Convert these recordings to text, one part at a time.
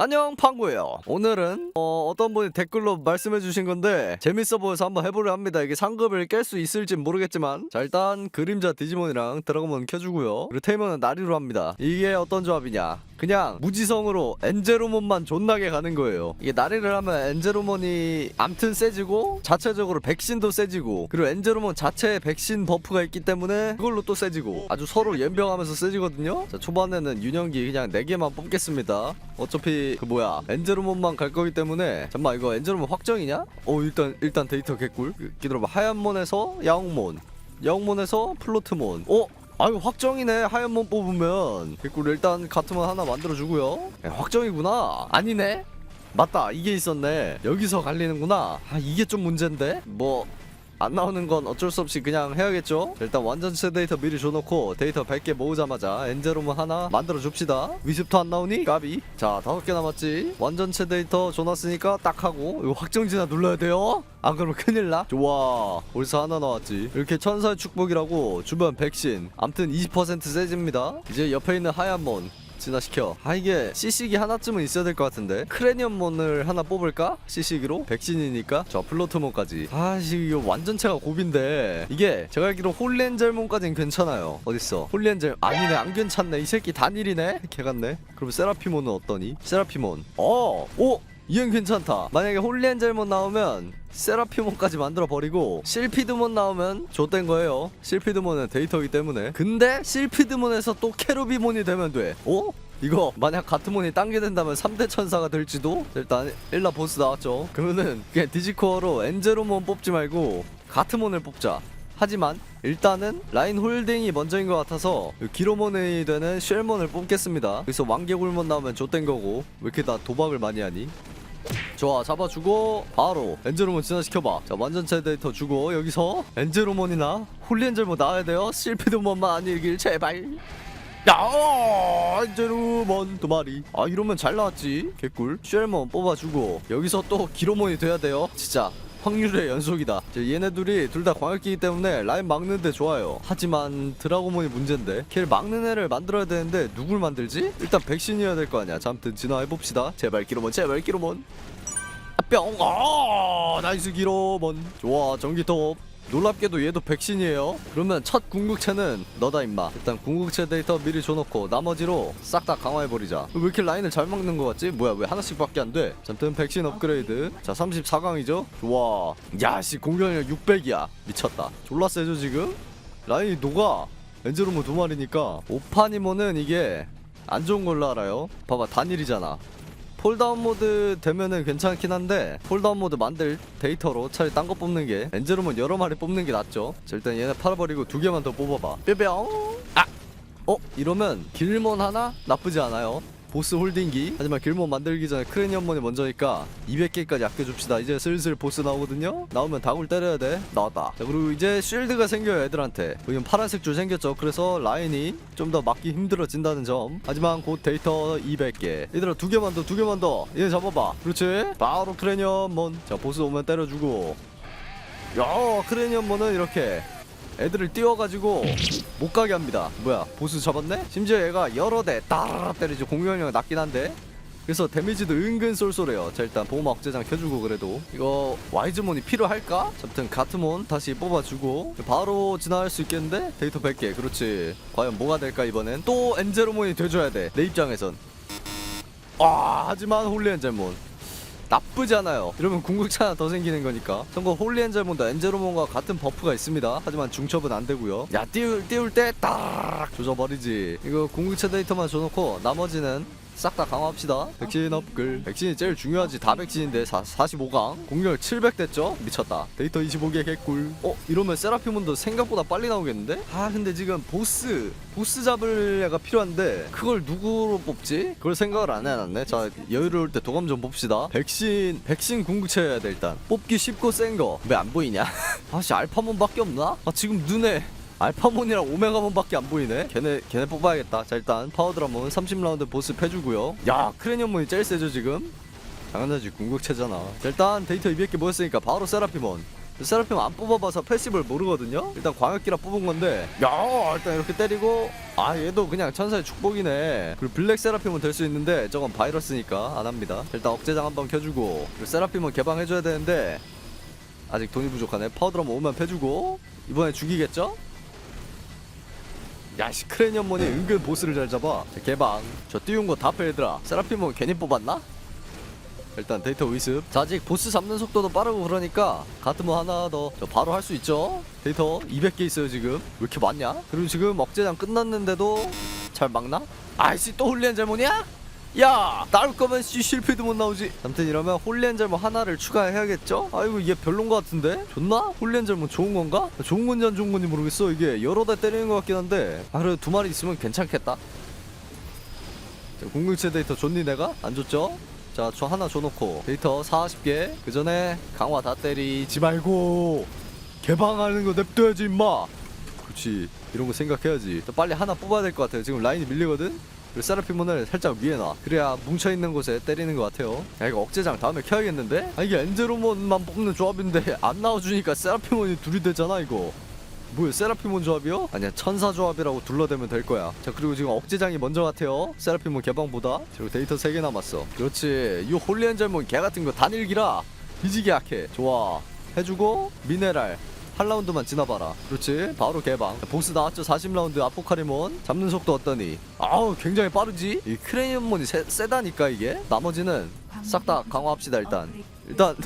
안녕 팡구예요. 오늘은 어, 어떤 분이 댓글로 말씀해 주신 건데 재밌어 보여서 한번 해보려 합니다. 이게 상급을 깰 수 있을진 모르겠지만. 자 일단 그림자 디지몬이랑 드라곤몬 켜주고요. 그리고 테이머는 나리로 합니다. 이게 어떤 조합이냐? 그냥 무지성으로 엔제로몬만 존나게 가는 거예요. 이게 나리를 하면 엔제로몬이 암튼 세지고 자체적으로 백신도 세지고 그리고 엔제로몬 자체에 백신 버프가 있기 때문에 그걸로 또 세지고 아주 서로 연병하면서 세지거든요. 자 초반에는 윤영기 그냥 4개만 뽑겠습니다. 어차피 그 뭐야 엔제로몬만 갈 거기 때문에 잠만 이거 엔제로몬 확정이냐? 어 일단 일단 데이터 개꿀. 그, 기다려봐. 하얀몬에서 야옹몬 야옹몬에서 플로트몬. 어? 아유 확정이네. 하얀몬 뽑으면. 개꿀 일단 같은몬 하나 만들어주고요. 야, 확정이구나. 아니네. 맞다 이게 있었네. 여기서 갈리는구나. 아 이게 좀 문제인데? 뭐 안 나오는 건 어쩔 수 없이 그냥 해야겠죠? 자, 일단 완전체 데이터 미리 줘놓고 데이터 100개 모으자마자 엔제로몬 하나 만들어 줍시다. 위습도 안 나오니? 까비. 자 다섯 개 남았지. 완전체 데이터 줘놨으니까 딱 하고 이거 확정지나 눌러야 돼요? 안 그러면 큰일 나? 좋아. 벌써 하나 나왔지. 이렇게 천사의 축복이라고 주변 백신 암튼 20% 세집니다. 이제 옆에 있는 하얀몬 진화시켜. 아 이게 CC기 하나쯤은 있어야 될 것 같은데? 크레니엄몬을 하나 뽑을까? CC기로? 백신이니까? 저 플로트몬까지. 아씨 이거 완전체가 고빈데. 이게 제가 알기로 홀렌젤몬까지는 괜찮아요. 어딨어? 홀렌젤 아니네. 안 괜찮네. 이 새끼 단일이네? 개같네. 그럼 세라피몬은 어떠니? 세라피몬. 어! 오! 이건 괜찮다. 만약에 홀리엔젤몬 나오면 세라피몬까지 만들어 버리고 실피드몬 나오면 좆된 거예요. 실피드몬은 데이터이기 때문에. 근데 실피드몬에서 또 케루비몬이 되면 돼. 어? 이거 만약 가트몬이 당게 된다면 3대 천사가 될지도? 일단 일라 보스 나왔죠. 그러면은 그냥 디지코어로 엔제로몬 뽑지 말고 가트몬을 뽑자 하지만 일단은 라인 홀딩이 먼저인 것 같아서 기로몬이 되는 쉘몬을 뽑겠습니다. 여기서 왕개굴몬 나오면 좆된 거고 왜 이렇게 다 도박을 많이 하니? 좋아 잡아주고 바로 엔제로몬 진화시켜봐. 자 완전체 데이터 주고 여기서 엔제로몬이나 홀리엔젤몬 나와야 돼요? 실피드몬만 아니길 제발. 야 엔제로몬 두 마리. 아 이러면 잘 나왔지. 개꿀. 쉘몬 뽑아주고 여기서 또 기로몬이 돼야 돼요. 진짜 확률의 연속이다. 자, 얘네 둘이 둘 다 광역기이기 때문에 라인 막는데 좋아요. 하지만 드라고몬이 문제인데 걔를 막는 애를 만들어야 되는데 누굴 만들지? 일단 백신이어야 될 거 아니야. 자 아무튼 진화해봅시다. 제발 기로몬 제발 기로몬. 아, 뿅! 아, 나이스 기로몬. 좋아 전기톱 놀랍게도 얘도 백신이에요. 그러면 첫 궁극체는 너다 임마. 일단 궁극체 데이터 미리 줘놓고 나머지로 싹 다 강화해버리자. 왜 이렇게 라인을 잘 막는 거 같지? 뭐야 왜 하나씩 밖에 안돼? 잠튼 백신 업그레이드. 자 34강이죠? 좋아. 야씨 공격력 600이야. 미쳤다. 졸라 세죠 지금? 라인이 녹아. 엔제로모 두 마리니까. 오파니모는 이게 안 좋은 걸로 알아요. 봐봐 단일이잖아 폴다운 모드 되면은 괜찮긴 한데 폴다운 모드 만들 데이터로 차라리 딴 거 뽑는 게 엔제로몬 여러 마리 뽑는 게 낫죠 자 일단 얘네 팔아버리고 두 개만 더 뽑아봐 뿅뿅 아! 어? 이러면 길몬 하나? 나쁘지 않아요 보스 홀딩기. 하지만 길몬 만들기 전에 크레니엄몬이 먼저니까 200개까지 아껴줍시다. 이제 슬슬 보스 나오거든요. 나오면 다굴 때려야 돼. 나왔다. 자 그리고 이제 쉴드가 생겨요 애들한테. 여기 파란색 줄 생겼죠. 그래서 라인이 좀 더 막기 힘들어진다는 점. 하지만 곧 데이터 200개. 얘들아 두 개만 더 두 개만 더얘 잡아봐. 그렇지? 바로 크레니엄몬 자 보스 오면 때려주고. 야 크레니엄몬은 이렇게 애들을 띄워가지고 못 가게 합니다. 뭐야 보스 잡았네? 심지어 얘가 여러 대 따라라 때리죠. 공격력 낮긴 한데. 그래서 데미지도 은근 쏠쏠해요. 자 일단 보호막 억제장 켜주고 그래도 이거 와이즈몬이 필요할까? 아무튼 가트몬 다시 뽑아주고 바로 진화할 수 있겠는데? 데이터 100개 그렇지. 과연 뭐가 될까 이번엔? 또 엔제로몬이 돼줘야 돼. 내 입장에선. 아 하지만 홀리 엔젤몬 나쁘지 않아요. 이러면 궁극차 하나 더 생기는 거니까. 참고 홀리엔젤몬도 엔제로몬과 같은 버프가 있습니다. 하지만 중첩은 안 되고요. 야 띄울 띄울 때 딱 조져버리지. 이거 궁극차 데이터만 줘놓고 나머지는 싹 다 강화합시다. 백신 업글. 백신이 제일 중요하지. 다 백신인데 4, 45강. 공격 700 됐죠? 미쳤다. 데이터 25개 개꿀. 어? 이러면 세라피몬도 생각보다 빨리 나오겠는데? 아 근데 지금 보스 보스 잡을 애가 필요한데 그걸 누구로 뽑지? 그걸 생각을 안 해놨네. 자 여유로울 때 도감 좀 봅시다. 백신 백신 궁극체여야 돼 일단. 뽑기 쉽고 센 거. 왜 안 보이냐? 아씨 알파몬밖에 없나? 아 지금 눈에 알파몬이랑 오메가몬밖에 안 보이네. 걔네 걔네 뽑아야겠다. 자 일단 파워드라몬 30라운드 보스 패주고요. 야 크레니엄몬이 제일 세죠 지금? 당연하지 궁극체잖아. 자, 일단 데이터 200개 모였으니까 바로 세라피몬. 세라핌 안 뽑아봐서 패시브를 모르거든요 일단 광역기라 뽑은 건데 야 일단 이렇게 때리고 아 얘도 그냥 천사의 축복이네 그리고 블랙 세라핌은 될 수 있는데 저건 바이러스니까 안 합니다 일단 억제장 한번 켜주고 그리고 세라핌은 개방해줘야 되는데 아직 돈이 부족하네 파우드럼 5만 패주고 이번에 죽이겠죠? 야씨 크레니언몬이 은근 보스를 잘 잡아. 자, 개방. 저 띄운 거다패 얘들아 세라핌은 괜히 뽑았나? 일단 데이터 의습. 자 아직 보스 잡는 속도도 빠르고 그러니까 가트모 하나 더. 저 바로 할 수 있죠? 데이터 200개 있어요 지금. 왜 이렇게 많냐? 그리고 지금 억제장 끝났는데도 잘 막나? 아이씨 또 홀리엔 잘못이야? 야 나올 거면 씨 실패도 못 나오지 아무튼 이러면 홀리엔 잘못 하나를 추가해야겠죠? 아이고 얘 별론 거 같은데? 좋나? 홀리엔 잘못 좋은 건가? 좋은 건지 안 좋은 건지 모르겠어 이게 여러 대 때리는 것 같긴 한데 아 그래도 두 마리 있으면 괜찮겠다 자, 공격체 데이터 줬니 내가? 안 줬죠? 자, 저 하나 줘놓고 데이터 40개. 그 전에 강화 다 때리지 말고 개방하는 거 냅둬야지 임마. 그렇지. 이런 거 생각해야지. 또 빨리 하나 뽑아야 될 것 같아요. 지금 라인이 밀리거든. 그리고 세라피몬을 살짝 위에 놔. 그래야 뭉쳐 있는 곳에 때리는 것 같아요. 야 이거 억제장 다음에 켜야겠는데? 아 이게 엔제로몬만 뽑는 조합인데 안 나와주니까 세라피몬이 둘이 되잖아 이거. 뭐야 세라피몬 조합이요? 아니야 천사 조합이라고 둘러대면 될 거야 자 그리고 지금 억제장이 먼저 같아요 세라피몬 개방보다 그리고 데이터 3개 남았어 그렇지 이 홀리엔젤몬 개 같은 거 단일기라 뒤지게 약해 좋아 해주고 미네랄 한 라운드만 지나봐라. 그렇지? 바로 개방. 보스 나왔죠 40라운드. 아포카리몬. 잡는 속도 어떠니? 아우 굉장히 빠르지? 이 크레이언몬이 세, 세다니까 이게? 나머지는 싹 다 강화합시다 일단. 일단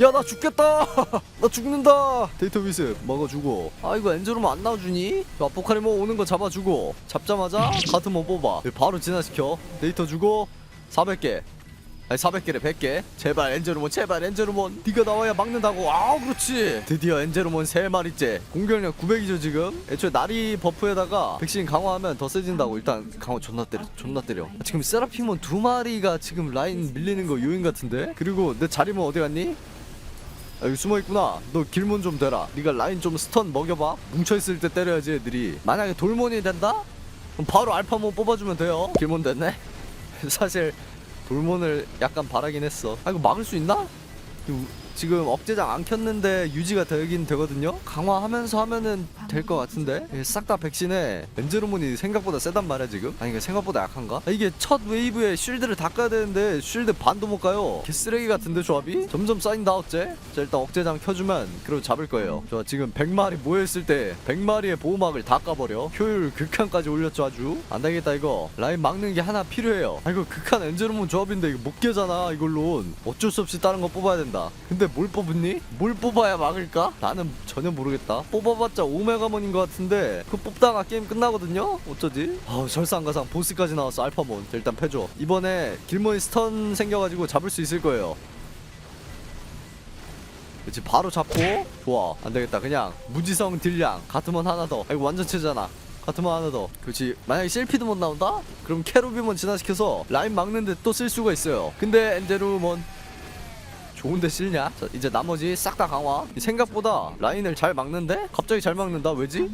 야 나 죽겠다! 나 죽는다! 데이터 위스 먹어주고. 아 이거 엔저로만 안 나와주니? 아포카리모 오는 거 잡아주고. 잡자마자 가트몬 뽑아. 바로 진화시켜. 데이터 주고 400개 아니 400개래 100개 제발 엔제로몬 제발 엔제로몬 네가 나와야 막는다고 아 그렇지 드디어 엔제로몬 3마리째 공격력 900이죠 지금 애초에 나리 버프에다가 백신 강화하면 더 세진다고 일단 강화 존나 때려 존나 때려 아, 지금 세라피몬 두 마리가 지금 라인 밀리는 거 요인 같은데 그리고 내 자리몬 어디 갔니? 아, 여기 숨어 있구나. 너 길몬 좀 대라. 네가 라인 좀 스턴 먹여봐. 뭉쳐 있을 때 때려야지 애들이. 만약에 돌몬이 된다? 그럼 바로 알파몬 뽑아주면 돼요. 길몬 됐네. 사실 돌몬을 약간 바라긴 했어. 아 이거 막을 수 있나? 지금 억제장 안 켰는데 유지가 되긴 되거든요. 강화하면서 하면은 될 것 같은데 싹 다 백신에 엔제로몬이 생각보다 세단 말이야 지금. 아니 이게 생각보다 약한가? 아, 이게 첫 웨이브에 쉴드를 다 까야 되는데 쉴드 반도 못 가요. 개쓰레기 같은데 조합이? 점점 쌓인다 어째? 자 일단 억제장 켜주면 그리고 잡을 거예요. 좋아 지금 100마리 모여있을 때 100마리의 보호막을 다 까버려. 효율 극한까지 올렸죠 아주. 안 되겠다 이거. 라인 막는 게 하나 필요해요. 아 이거 극한 엔제로몬 조합인데 이거 못 깨잖아 이걸로는. 어쩔 수 없이 다른 거 뽑아야 된다. 근데 뭘 뽑았니? 뭘 뽑아야 막을까? 나는 전혀 모르겠다. 뽑아봤자 오메가몬인 것 같은데 그 뽑다가 게임 끝나거든요? 어쩌지? 아 설상가상 보스까지 나왔어 알파몬. 자, 일단 패줘. 이번에 길몬이 스턴 생겨가지고 잡을 수 있을 거예요. 그렇지 바로 잡고 좋아 안되겠다 그냥 무지성 딜량 가트몬 하나 더 아, 이거 완전체잖아 가트몬 하나 더 그렇지 만약에 실피드 못 나온다? 그럼 캐로비몬 진화시켜서 라인 막는데 또 쓸 수가 있어요 근데 엔제루몬 좋은데 쓸냐? 자, 이제 나머지 싹 다 강화 생각보다 라인을 잘 막는데? 갑자기 잘 막는다 왜지?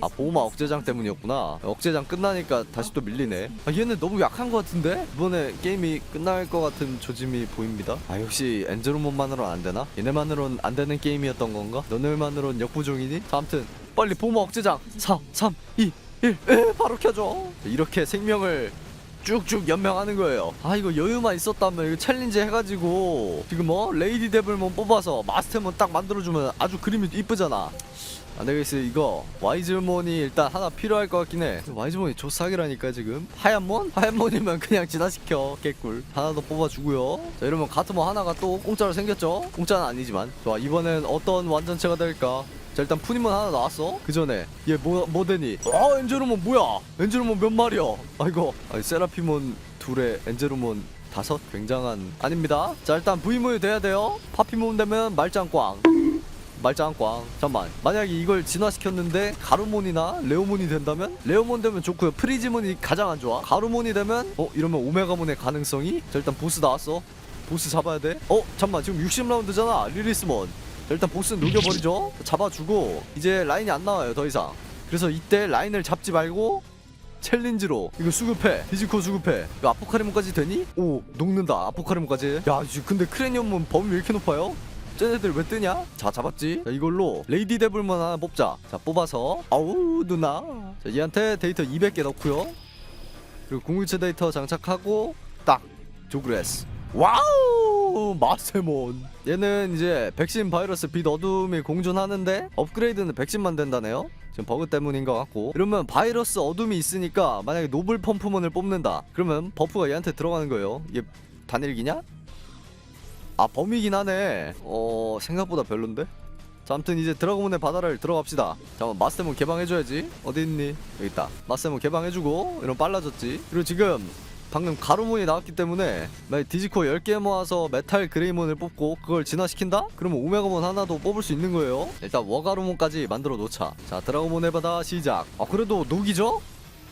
아 보호막 억제장 때문이었구나 억제장 끝나니까 다시 또 밀리네 아 얘는 너무 약한 것 같은데? 이번에 게임이 끝날 것 같은 조짐이 보입니다 아 역시 엔제로몬만으로는 안 되나? 얘네만으로는 안 되는 게임이었던 건가? 너네만으로는 역부족이니? 자 아무튼 빨리 보호막 억제장 4 3 2 1 에, 바로 켜줘 이렇게 생명을 쭉쭉 연명하는 거예요. 아 이거 여유만 있었다면 이거 챌린지 해가지고 지금 뭐 레이디 데블몬 뽑아서 마스터몬 딱 만들어주면 아주 그림이 이쁘잖아. 안 되겠어 이거 와이즈몬이 일단 하나 필요할 것 같긴 해 와이즈몬이 조사기라니까 지금 하얀몬? 하얀몬이면 그냥 진화시켜 개꿀 하나 더 뽑아주고요 자 이러면 가트몬 하나가 또 공짜로 생겼죠? 공짜는 아니지만 좋아 이번엔 어떤 완전체가 될까 자 일단 푸니몬 하나 나왔어. 그 전에. 얘 뭐, 뭐 되니? 아 엔제로몬 뭐야? 엔제로몬 몇 마리야? 아이고. 아니, 세라피몬 둘에 엔제로몬 다섯? 굉장한. 아닙니다. 자 일단 V몬이 돼야 돼요. 파피몬 되면 말짱꽝. 말짱꽝. 잠만. 만약에 이걸 진화시켰는데 가루몬이나 레오몬이 된다면? 레오몬 되면 좋고요. 프리지몬이 가장 안 좋아. 가루몬이 되면? 어 이러면 오메가몬의 가능성이? 자 일단 보스 나왔어. 보스 잡아야 돼어 잠만. 지금 60라운드잖아. 리리스몬. 자, 일단 보스 녹여버리죠. 잡아주고 이제 라인이 안 나와요 더 이상. 그래서 이때 라인을 잡지 말고 챌린지로 이거 수급해 디지코 수급해. 이거 아포카리몬까지 되니? 오 녹는다 아포카리몬까지. 야 이- 근데 크레니엄은 범위 왜 이렇게 높아요? 쟤네들 왜 뜨냐? 자 잡았지? 자 이걸로 레이디 데블만 하나 뽑자. 자 뽑아서. 아우 누나. 자 얘한테 데이터 200개 넣고요. 그리고 공유체 데이터 장착하고 딱 조그레스. 와우 마세몬. 얘는 이제 백신 바이러스 빛 어둠이 공존하는데 업그레이드는 백신만 된다네요. 지금 버그 때문인 것 같고. 이러면 바이러스 어둠이 있으니까 만약에 노블 펌프몬을 뽑는다. 그러면 버프가 얘한테 들어가는 거예요. 얘 단일기냐? 아 범위긴 하네. 어 생각보다 별론데? 자 아무튼 이제 드라곤의 바다를 들어갑시다. 잠깐만 마스터몬 개방해줘야지. 어디 있니? 여기 있다. 마스터몬 개방해주고 이런 빨라졌지. 그리고 지금 방금 가루몬이 나왔기 때문에 디지코 10개 모아서 메탈 그레이몬을 뽑고 그걸 진화시킨다? 그러면 오메가몬 하나도 뽑을 수 있는 거예요 일단 워가루몬까지 만들어 놓자 자 드라곤의 바다 시작 아 그래도 녹이죠?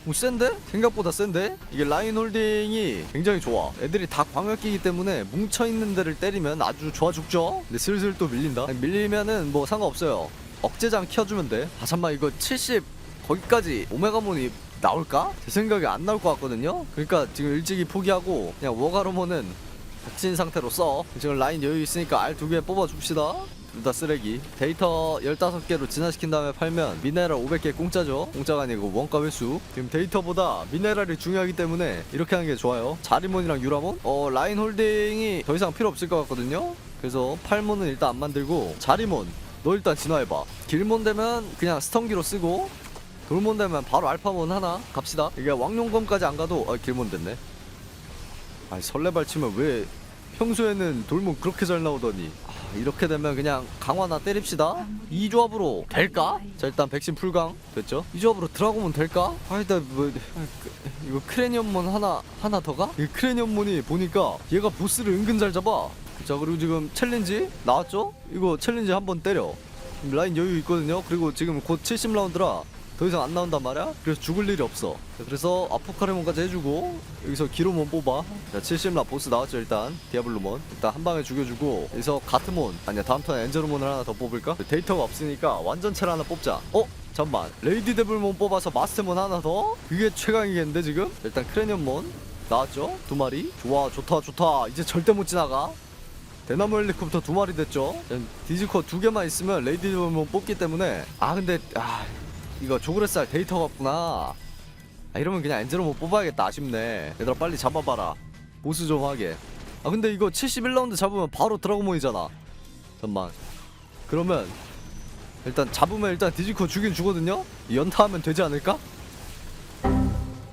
오 센데? 생각보다 센데? 이게 라인 홀딩이 굉장히 좋아 애들이 다 광역기이기 때문에 뭉쳐있는 데를 때리면 아주 좋아 죽죠? 근데 슬슬 또 밀린다 아니, 밀리면은 뭐 상관없어요 억제장 켜주면 돼아 잠만 이거 70 거기까지 오메가몬이 나올까? 제 생각에 안 나올 것 같거든요. 그러니까 지금 일찍이 포기하고 그냥 워가로몬은 백신 상태로 써. 지금 라인 여유 있으니까 알 두 개 뽑아줍시다. 둘 다 쓰레기. 데이터 15개로 진화시킨 다음에 팔면 미네랄 500개 공짜죠. 공짜가 아니고 원가 회수. 지금 데이터보다 미네랄이 중요하기 때문에 이렇게 하는 게 좋아요. 자리몬이랑 유라몬? 어 라인 홀딩이 더 이상 필요 없을 것 같거든요. 그래서 팔몬은 일단 안 만들고 자리몬 너 일단 진화해봐. 길몬 되면 그냥 스턴기로 쓰고 돌몬 되면 바로 알파몬 하나 갑시다 이게 왕룡검까지 안 가도 아 길몬 됐네 아니 설레발 치면 왜 평소에는 돌몬 그렇게 잘 나오더니 아, 이렇게 되면 그냥 강화나 때립시다 이 조합으로 될까? 자 일단 백신 풀강 됐죠? 이 조합으로 드라곤몬 될까? 아 일단 뭐 아, 그, 이거 크레니엄몬 하나 하나 더 가? 이 크레니엄몬이 보니까 얘가 보스를 은근 잘 잡아 자 그리고 지금 챌린지 나왔죠? 이거 챌린지 한번 때려 라인 여유 있거든요 그리고 지금 곧 70라운드라 더 이상 안 나온단 말이야? 그래서 죽을 일이 없어 자, 그래서 아포카레몬까지 해주고 여기서 기로몬 뽑아 자 70라 보스 나왔죠 일단 디아블로몬 일단 한 방에 죽여주고 여기서 가트몬 아니야 다음 턴에 엔젤로몬을 하나 더 뽑을까? 데이터가 없으니까 완전체를 하나 뽑자 어? 잠만 레이디 데블몬 뽑아서 마스터몬 하나 더? 그게 최강이겠는데 지금? 자, 일단 크레니엄몬 나왔죠? 두 마리 좋아 좋다 좋다 이제 절대 못 지나가 대나무 헬리콥터 두 마리 됐죠 디지코 두 개만 있으면 레이디 데블몬 뽑기 때문에 아 근데 아 이거 조그레살 데이터가 없구나. 아 이러면 그냥 엔젤로몬 뽑아야겠다. 아쉽네. 얘들아 빨리 잡아봐라. 보스 좀 하게. 아 근데 이거 71라운드 잡으면 바로 드라고몬이잖아. 잠만. 그러면 일단 잡으면 일단 디지코 죽긴 주거든요? 연타하면 되지 않을까?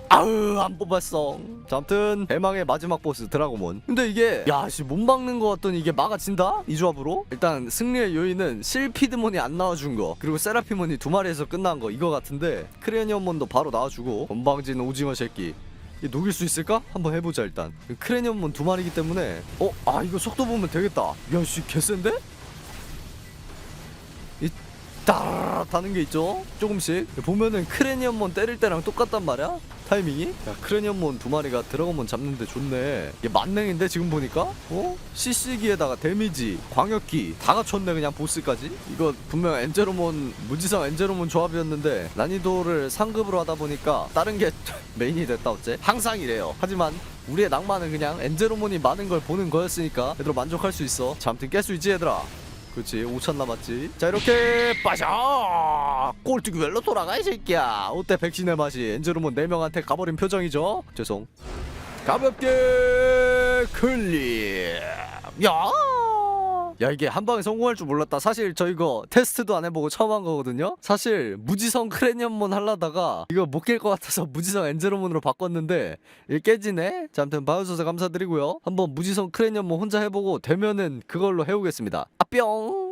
아으 안 뽑았어. 자 아무튼 대망의 마지막 보스 드라고몬. 근데 이게 야씨 못 막는 거 같더니 이게 막아진다? 이 조합으로? 일단 승리의 요인은 실피드몬이 안 나와준 거. 그리고 세라피몬이 두 마리에서 끝난 거. 이거 같은데 크레니엄몬도 바로 나와주고. 건방진 오징어 새끼. 이 녹일 수 있을까? 한번 해보자 일단. 크레니엄몬 두 마리기 때문에. 어? 아 이거 속도 보면 되겠다. 야씨 개센데? 이 따라락 하는 게 있죠? 조금씩. 보면은 크레니엄몬 때릴 때랑 똑같단 말이야 타이밍이? 야 크레니엄몬 두 마리가 드래곤몬 잡는데 좋네. 이게 만능인데 지금 보니까? 어? CC기에다가 데미지 광역기 다 갖췄네 그냥 보스까지? 이거 분명 엔제로몬 무지성 엔제로몬 조합이었는데 난이도를 상급으로 하다 보니까 다른 게 메인이 됐다 어째? 항상 이래요. 하지만 우리의 낭만은 그냥 엔제로몬이 많은 걸 보는 거였으니까 얘들아 만족할 수 있어. 자 아무튼 깰 수 있지 얘들아 그렇지. 5천 남았지. 자 이렇게 빠샤 꼴뚜기 웰로 돌아가 이 새끼야. 어때 백신의 맛이? 엔젤로몬 4명한테 가버린 표정이죠? 죄송. 가볍게 클립 야! 야 이게 한 방에 성공할 줄 몰랐다. 사실 저 이거 테스트도 안 해보고 처음 한 거거든요. 사실 무지성 크레니엄몬 하려다가 이거 못 깰 것 같아서 무지성 엔제로몬으로 바꿨는데 이게 깨지네? 자 아무튼 봐주셔서 감사드리고요. 한번 무지성 크레니엄몬 혼자 해보고 되면은 그걸로 해오겠습니다. 아뿅